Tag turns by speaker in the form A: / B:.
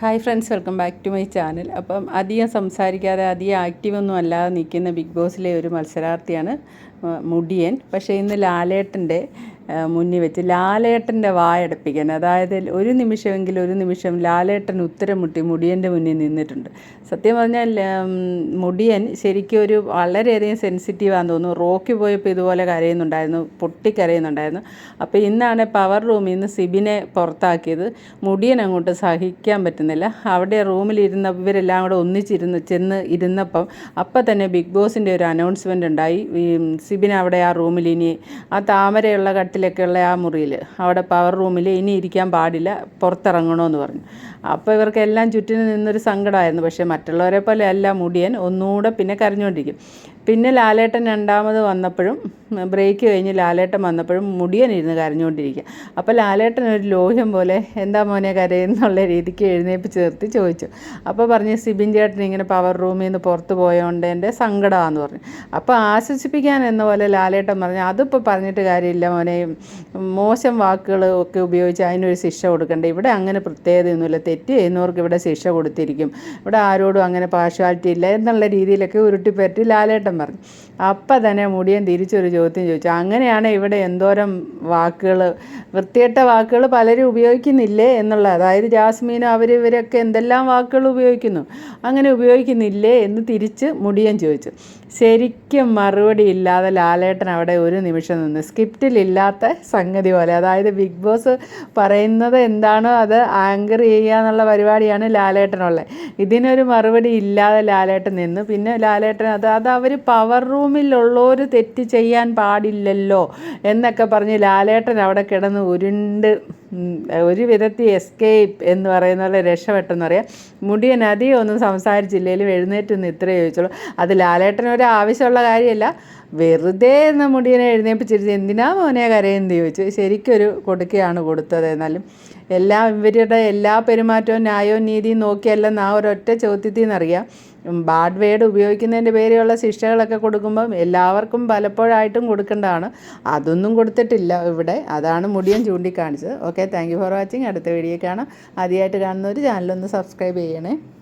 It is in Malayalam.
A: Hi friends welcome back to my channel അപ്പം അധികം സംസാരിക്കാതെ അധികം ആക്റ്റീവ് ഒന്നും അല്ലാതെ നിൽക്കുന്ന ബിഗ് ബോസിലെ ഒരു മത്സരാർത്ഥിയാണ് മുടിയൻ. പക്ഷേ ഇന്ന് ലാലേട്ടന്റെ മുന്നിൽ വെച്ച് ലാലേട്ടന്റെ വായടപ്പിക്കാൻ അതായത് ഒരു നിമിഷമെങ്കിലും ഒരു നിമിഷം ലാലേട്ടൻ ഉത്തരം മുട്ടി മുടിയന്റെ മുന്നിൽ നിന്നിട്ടുണ്ട്. സത്യം പറഞ്ഞാൽ മുടിയൻ ശരിക്കും ഒരു വളരെയധികം സെൻസിറ്റീവാന്ന് തോന്നുന്നു. റോക്കി പോയപ്പോൾ ഇതുപോലെ കരയുന്നുണ്ടായിരുന്നു പൊട്ടിക്കരയുന്നുണ്ടായിരുന്നു. അപ്പോൾ ഇന്നാണ് പവർ റൂമിൽ നിന്ന് സിബിനെ പുറത്താക്കിയത്. മുടിയൻ അങ്ങോട്ട് സഹിക്കാൻ പറ്റുന്നില്ല. അവിടെ റൂമിലിരുന്ന ഇവരെല്ലാം കൂടെ ഒന്നിച്ചിരുന്ന് ചെന്ന് ഇരുന്നപ്പം അപ്പം തന്നെ ബിഗ് ബോസിന്റെ ഒരു അനൗൺസ്മെന്റ് ഉണ്ടായി. സിബിൻ അവിടെ ആ റൂമിൽ ഇനി ആ താമരയുള്ള കട്ടിലൊക്കെ ഉള്ള ആ മുറിയിൽ. അവിടെ പവർ റൂമിൽ ഇനി ഇരിക്കാൻ പാടില്ല പുറത്തിറങ്ങണമെന്ന് പറഞ്ഞു. അപ്പോൾ ഇവർക്കെല്ലാം ചുറ്റിനും നിന്നൊരു സങ്കടമായിരുന്നു. പക്ഷേ മറ്റുള്ളവരെ പോലെ അല്ല മുടിയൻ. ഒന്നുകൂടെ പിന്നെ കരഞ്ഞുകൊണ്ടിരിക്കും പിന്നെ ലാലേട്ടൻ രണ്ടാമത് വന്നപ്പോഴും ബ്രേക്ക് കഴിഞ്ഞ് ലാലേട്ടൻ വന്നപ്പോഴും മുടിയൻ ഇരുന്ന് കരഞ്ഞുകൊണ്ടിരിക്കുക അപ്പോൾ ലാലേട്ടൻ ഒരു ലോഹ്യം പോലെ എന്താ മോനെ കരയെന്നുള്ള രീതിക്ക് എഴുന്നേപ്പിച്ച് നിർത്തി ചോദിച്ചു. അപ്പോൾ പറഞ്ഞ് സിബിൻ ചേട്ടൻ ഇങ്ങനെ പവർ റൂമിൽ നിന്ന് പുറത്ത് പോയതുകൊണ്ട് എന്റെ സങ്കടമാണെന്ന് പറഞ്ഞു. അപ്പോൾ ആശ്വസിപ്പിക്കാൻ എന്ന പോലെ ലാലേട്ടൻ പറഞ്ഞു അതിപ്പോൾ പറഞ്ഞിട്ട് കാര്യമില്ല മോനെ. മോശം വാക്കുകൾ ഒക്കെ ഉപയോഗിച്ച് അതിനൊരു ശിക്ഷ കൊടുക്കേണ്ട. ഇവിടെ അങ്ങനെ പ്രത്യേകതയൊന്നുമില്ല. തെറ്റ് ചെയ്യുന്നവർക്ക് ഇവിടെ ശിക്ഷ കൊടുത്തിരിക്കും. ഇവിടെ ആരോടും അങ്ങനെ പാർഷ്വാലിറ്റി ഇല്ല എന്നുള്ള രീതിയിലൊക്കെ ഉരുട്ടിപ്പറ്റി ലാലേട്ടൻ പറഞ്ഞു. അപ്പം തന്നെ മുടിയൻ തിരിച്ചൊരു ചോദ്യം ചോദിച്ചു. അങ്ങനെയാണ് ഇവിടെ എന്തോരം വാക്കുകൾ വൃത്തികെട്ട വാക്കുകൾ പലരും ഉപയോഗിക്കുന്നില്ലേ എന്നുള്ള അതായത് ജാസ്മീനും അവർ ഇവരൊക്കെ എന്തെല്ലാം വാക്കുകൾ ഉപയോഗിക്കുന്നു? അങ്ങനെ ഉപയോഗിക്കുന്നില്ലേ എന്ന് തിരിച്ച് മുടിയൻ ചോദിച്ചു. ശരിക്കും മറുപടി ഇല്ലാതെ ലാലേട്ടൻ അവിടെ ഒരു നിമിഷം നിന്ന് സ്ക്രിപ്റ്റിലില്ലാത്ത സംഗതി പോലെ അതായത് ബിഗ് ബോസ് പറയുന്നത് എന്താണോ അത് ആങ്കർ ചെയ്യുക എന്നുള്ള പരിപാടിയാണ് ലാലേട്ടനുള്ളത്. ഇതിനൊരു മറുപടി ഇല്ലാതെ ലാലേട്ടൻ നിന്ന്. പിന്നെ ലാലേട്ടൻ അത് അത് അവർ പവർ റൂമിലുള്ളവർ തെറ്റ് ചെയ്യാൻ പാടില്ലല്ലോ എന്നൊക്കെ പറഞ്ഞ് ലാലേട്ടൻ അവിടെ കിടന്ന് ഉരുണ്ട് ഒരു വിധത്തിൽ എസ്കേപ്പ് എന്ന് പറയുന്ന പോലെ രക്ഷപ്പെട്ടെന്ന് പറയാം. മുടിയൻ അധികം ഒന്നും സംസാരിച്ചില്ലെങ്കിലും എഴുന്നേറ്റ് നിന്ന് ഇത്രയേ ചോദിച്ചുള്ളൂ അത് ലാലേട്ടന് ഒരു ആവശ്യമുള്ള കാര്യമല്ല. വെറുതെ എന്ന മുടിയനെ എഴുന്നേപ്പിച്ചിരുത്തി എന്തിനാ മോനെ കരയെന്ന് ചോദിച്ചു. ശരിക്കൊരു കൊടുക്കുകയാണ് കൊടുത്തത് എന്നാലും എല്ലാ ഇവരുടെ എല്ലാ പെരുമാറ്റവും ന്യായവും നീതിയും നോക്കിയല്ലെന്ന് ആ ഒരൊറ്റ ചോദ്യത്തിൽ നിന്നറിയാം. ബാഡ് വേഡ് ഉപയോഗിക്കുന്നതിന്റെ പേരെയുള്ള ശിക്ഷകളൊക്കെ കൊടുക്കുമ്പം എല്ലാവർക്കും പലപ്പോഴായിട്ടും കൊടുക്കേണ്ടതാണ്. അതൊന്നും കൊടുത്തിട്ടില്ല ഇവിടെ. അതാണ് മുടിയൻ ചൂണ്ടിക്കാണിച്ചത്. ഓക്കെ താങ്ക് ഫോർ വാച്ചിങ് അടുത്ത വീഡിയോ കാണാം. ആദ്യമായിട്ട് കാണുന്നവർ ചാനലൊന്ന് സബ്സ്ക്രൈബ് ചെയ്യണേ.